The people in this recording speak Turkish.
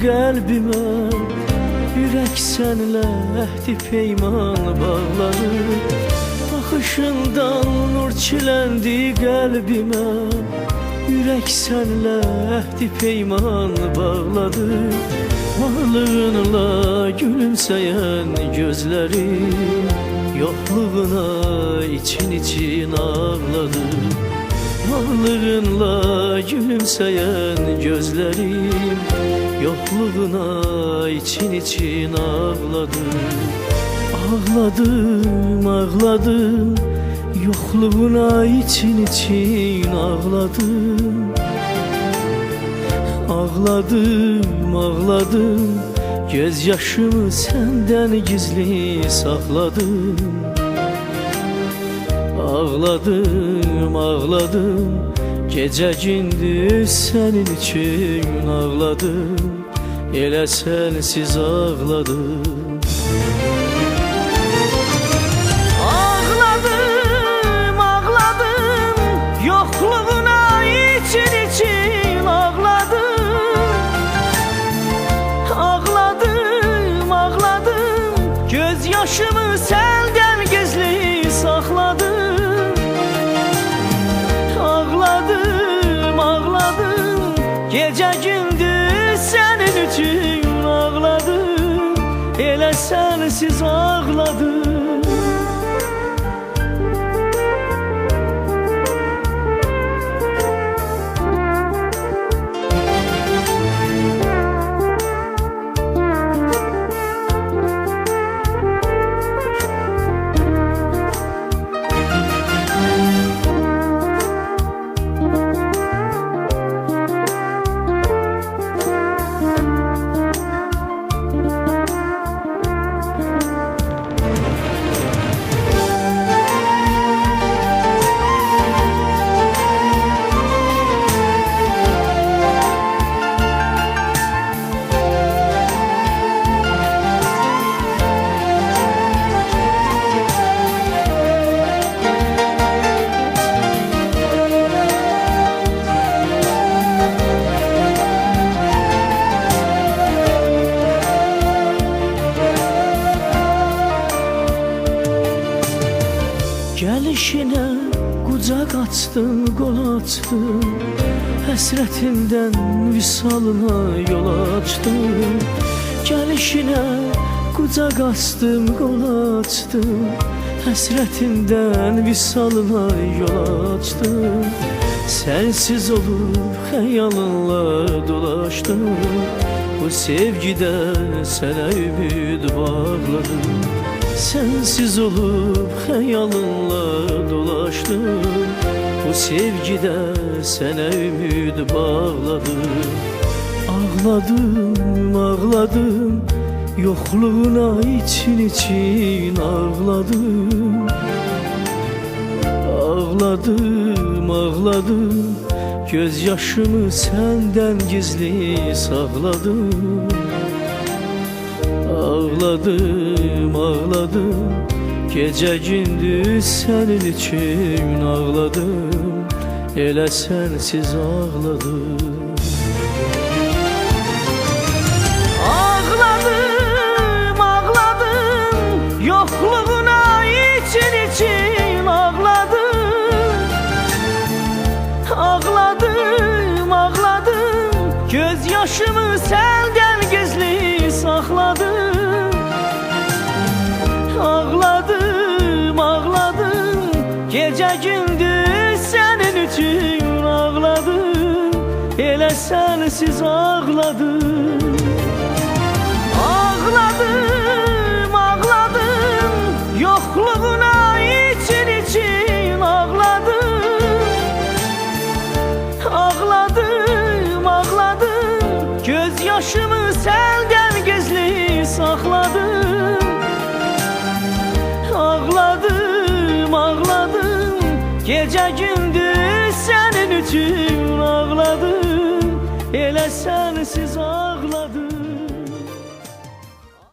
qəlbimə Ürək sənlə əhdi peyman bağladı Baxışından nur çiləndi qəlbimə Ürək sənlə əhdi peyman bağladı Varlığınla gülümsəyən gözlərim Yoxluğuna için için ağladı Varlığınla gülümseyen gözlerim Yokluğuna için için ağladı Ağladım ağladım. Yokluğuna için için ağladım. Ağladım ağladım. Gözyaşımı senden gizli sakladım. Ağladım ağladım Gece gündüz senin için ağladım. Elə sensiz ağladım. Ağladım ağladım Gece gündüz senin için ağladım. Elə sensiz ağladım Gelişine kucak açtım, gol açtım Həsrətindən visalına yol açdım Gelişine kucak açtım, gol açtım Həsrətindən visalına yol açdım Sensiz olup xəyalınla dolaşdım Bu sevgide sənə ümid bağladım Sensiz olup hayalınla dolaştım Bu sevgide sana ümid bağladım Ağladım ağladım Yokluğuna için için ağladım Ağladım ağladım. Gözyaşımı senden gizli sakladım Ağladım ağladım. Gece gündüz senin için ağladım. Elə sensiz ağladım. Ağladım Gece gündüz senin için ağladım. Elə sensiz ağladım. Ağladım ağladım. Yokluğuna için için ağladım. Ağladım ağladım. Gözyaşımı senden gizli Gece gündüz senin için ağladım. Elə sensiz ağladım